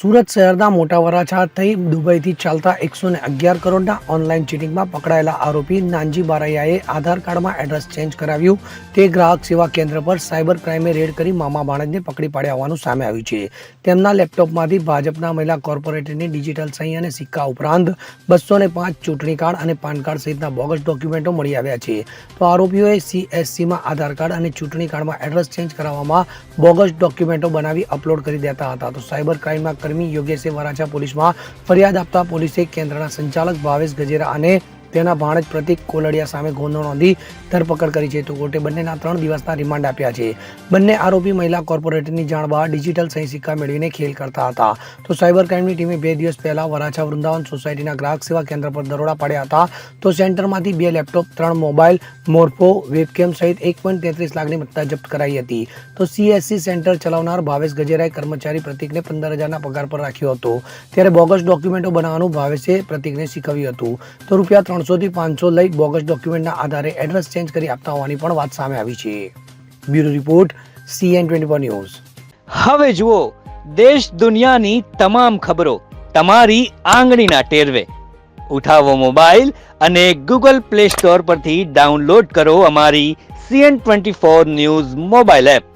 સુરત શહેરના મોટા વરાછા થઈ દુબઈથી ચાલતા એકસો ને અગિયાર કરોડના ઓનલાઈન ચીટિંગમાં પકડાયેલા આરોપી નાનજી બારૈયાએ આધાર કાર્ડમાં એડ્રેસ ચેન્જ કરાવ્યું. તે ગ્રાહક સેવા કેન્દ્ર પર સાયબર ક્રાઇમે રેડ કરી મામા બાણજને પકડી પાડ્યા હોવાનું સામે આવ્યું છે. તેમના લેપટોપમાંથી ભાજપના મહિલા કોર્પોરેટરની ડિજિટલ સહી અને સિક્કા ઉપરાંત બસો ને પાંચ ચૂંટણી કાર્ડ અને પાન કાર્ડ સહિતના બોગસ ડોક્યુમેન્ટો મળી આવ્યા છે. તો આરોપીઓએ સીએસસીમાં આધાર કાર્ડ અને ચૂંટણી કાર્ડમાં એડ્રેસ ચેન્જ કરાવવામાં બોગસ ડોક્યુમેન્ટો બનાવી અપલોડ કરી દેતા હતા. તો સાયબર ક્રાઇમના કર્મી યોગેશે વરાછા પોલીસમાં ફરિયાદ આપતા પોલીસે કેન્દ્રના સંચાલક ભાવેશ ગજેરા અને તેના ભાણજ પ્રતિક કોલડિયા સામે ગુનો નોંધી ધરપકડ કરી છે. તો કોર્ટે બંનેના ત્રણ દિવસના રિમાન્ડ આપ્યા છે. બંને આરોપી મહિલા કોર્પોરેટરની જાણ બહાર ડિજિટલ સહી સિક્કા મેળવીને ખેલ કરતા હતા. તો સાયબર ક્રાઇમની ટીમે બે દિવસ પહેલા વરાછા વૃંદાવન સોસાયટીના ગ્રાહક સેવા કેન્દ્ર પર દરોડા પાડ્યા હતા. તો સેન્ટરમાંથી બે લેપટોપ, ત્રણ મોબાઈલ મોરફો, વેબકેમ સહિત એક પોઈન્ટ તેત્રીસ લાખની મત્તા જપ્ત કરાઈ હતી. તો સીએસસી સેન્ટર ચલાવનાર ભાવેશ ગજેરાએ કર્મચારી પ્રતિકને પંદર હજારના પગાર પર રાખ્યો હતો. ત્યારે બોગસ ડોક્યુમેન્ટો બનાવવાનું ભાવેશે પ્રતિકને શીખવ્યું હતું. તો રૂપિયા ત્રણસોથી પાંચસો લઈ બોગસ ડોક્યુમેન્ટના આધારે એડ્રેસ ચેન્જ કરી આપતા હોવાની પણ વાત સામે આવી છે. Bureau report CN twenty news. હવે જુઓ, દેશ દુનિયાની તમામ ખબરો તમારી આંગળીના ટેરવે. ઉઠાવો મોબાઈલ અને ગૂગલ પ્લે સ્ટોર પરથી ડાઉનલોડ કરો અમારી CN twenty four news mobile app.